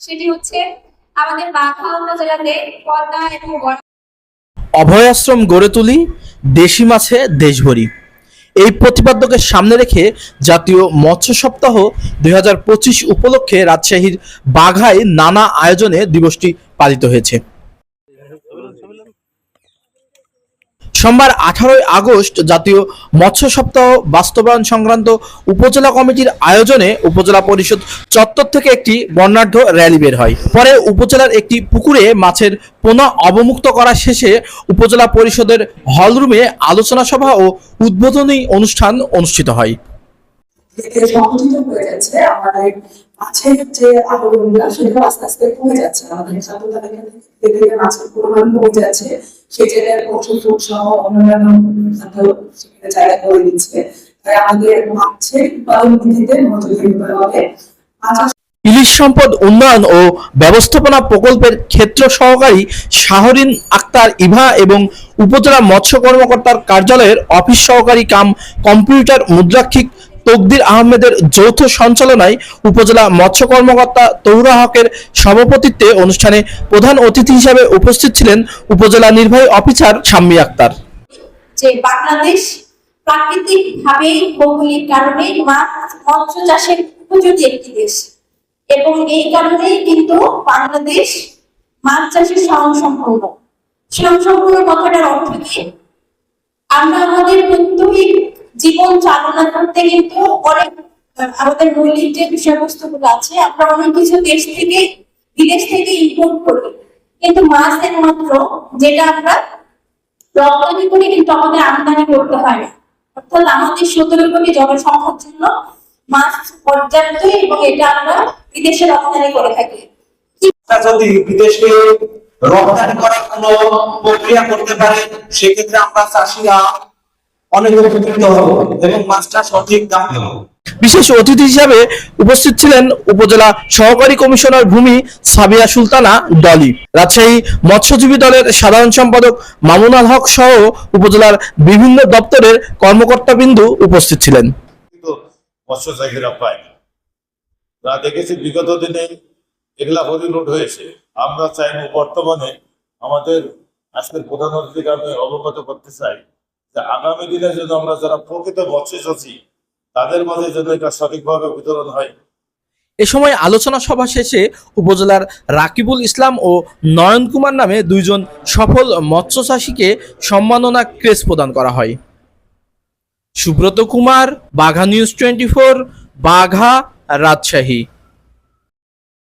সেটি হচ্ছে আমাদের বাঘা উপজেলাতে পদ্মা এবং অভয়াশ্রম গড়ে তুলি দেশি মাছে দেশভরি। এই প্রতিপাদ্যকে সামনে রেখে জাতীয় মৎস্য সপ্তাহ দুই হাজার পঁচিশ উপলক্ষে রাজশাহীর বাঘায় নানা আয়োজনে দিবসটি পালিত হয়েছে। সোমবার আঠারোই আগস্ট জাতীয় মৎস্য সপ্তাহ বাস্তবায়ন সংক্রান্ত উপজেলা কমিটির আয়োজনে উপজেলা পরিষদ চত্বর থেকে একটি বর্ণাঢ্য র্যালি বের হয়। পরে উপজেলার একটি পুকুরে মাছের পোনা অবমুক্ত করা শেষে উপজেলা পরিষদের হলরুমে আলোচনা সভা ও উদ্বোধনী অনুষ্ঠান অনুষ্ঠিত হয়। হয়ে যাচ্ছে, আমাদের মাছের যে আবরণটা সেটা আস্তে আস্তে কমে যাচ্ছে, আমাদের থেকে মাছের পরিমাণ কমে যাচ্ছে সহ অন্যান্য সেখানে জায়গা করে দিচ্ছে। তাই আমাদের মাছের উৎপাদন বৃদ্ধিতে দিতে হবে। মাছ ইলিশ সম্পদ উন্নয়ন ও ব্যবস্থাপনা প্রকল্পের ক্ষেত্র সহকারী শাহরিন আক্তার ইভা এবং উপজেলা মৎস্য কর্মকর্তার কার্যালয়ের অফিস সহকারী কাম কম্পিউটার মুদ্রাক্ষিক তকদির আহমেদের যৌথ সঞ্চালনায় উপজেলা মৎস্য কর্মকর্তা তৌরা হকের সভাপতিত্বে অনুষ্ঠানে প্রধান অতিথি হিসাবে উপস্থিত ছিলেন উপজেলা নির্বাহী অফিসার শাম্মী আক্তার। যে বাংলাদেশ প্রাকৃতিক ভাবে ভৌগোলিক কারণে মাছ মৎস্য চাষের উপযোগী একটি দেশ। এবং এই কারণেই কিন্তু বাংলাদেশ মাছ চাষের স্বয়ংসম্পূর্ণ। স্বয়ংসম্পূর্ণ কথাটার অর্থ কি? আমরা আমাদের প্রাত্যহিক জীবন চালনা করতে কিন্তু অনেক আমাদের মৌলিক যে বিষয়বস্তুগুলো আছে, আমরা অনেক কিছু দেশ থেকে, বিদেশ থেকে ইম্পোর্ট করি। কিন্তু মাছ একমাত্র যেটা আমরা রপ্তানি করে কিন্তু আমাদের আমদানি করতে হয় না। অর্থাৎ আমাদের সতেরো কোটি জনসংখ্যার জন্য মাছ পর্যাপ্ত এবং এটা আমরা বিদেশে রপ্তানি করে থাকি। যদি বিদেশে রপ্তানি করার কোনো প্রক্রিয়া করতে পারে, সেক্ষেত্রে আমরা চাষিরা অনেক উপকৃত হব এবং মাছটা সঠিক দাম দেবো বিশেষ অতিথি হিসাবে উপস্থিত ছিলেন উপজেলা সহকারী কমিশনার ভূমি সাবিয়া সুলতানা ডলি। রাজশাহী মৎস্যজীবী দলের সাধারণ সম্পাদক মামুনাল হক সহ উপজেলার বিভিন্ন দপ্তরের কর্মকর্তাবৃন্দু উপস্থিত ছিলেন। পায় তা দেখেছি বিগত দিনে এগুলা হরিলুট হয়েছে। আমরা চাইব বর্তমানে আমাদের আজকের প্রধান অতিথিকে আমি অবগত করতে চাই। আগামী দিনে যদি আমরা যারা প্রকৃত মৎস্যচাষী তাদের মাঝে যেন এটা সঠিকভাবে বিতরণ হয়। এ সময় আলোচনা সভা শেষে উপজেলার রাকিবুল ইসলাম ও নয়ন কুমার নামে দুইজন সফল মৎস্য চাষীকে সম্মাননা ক্রেস প্রদান করা হয়। Subrata Kumar, Bagha news twenty four, Bagha Rajshahi.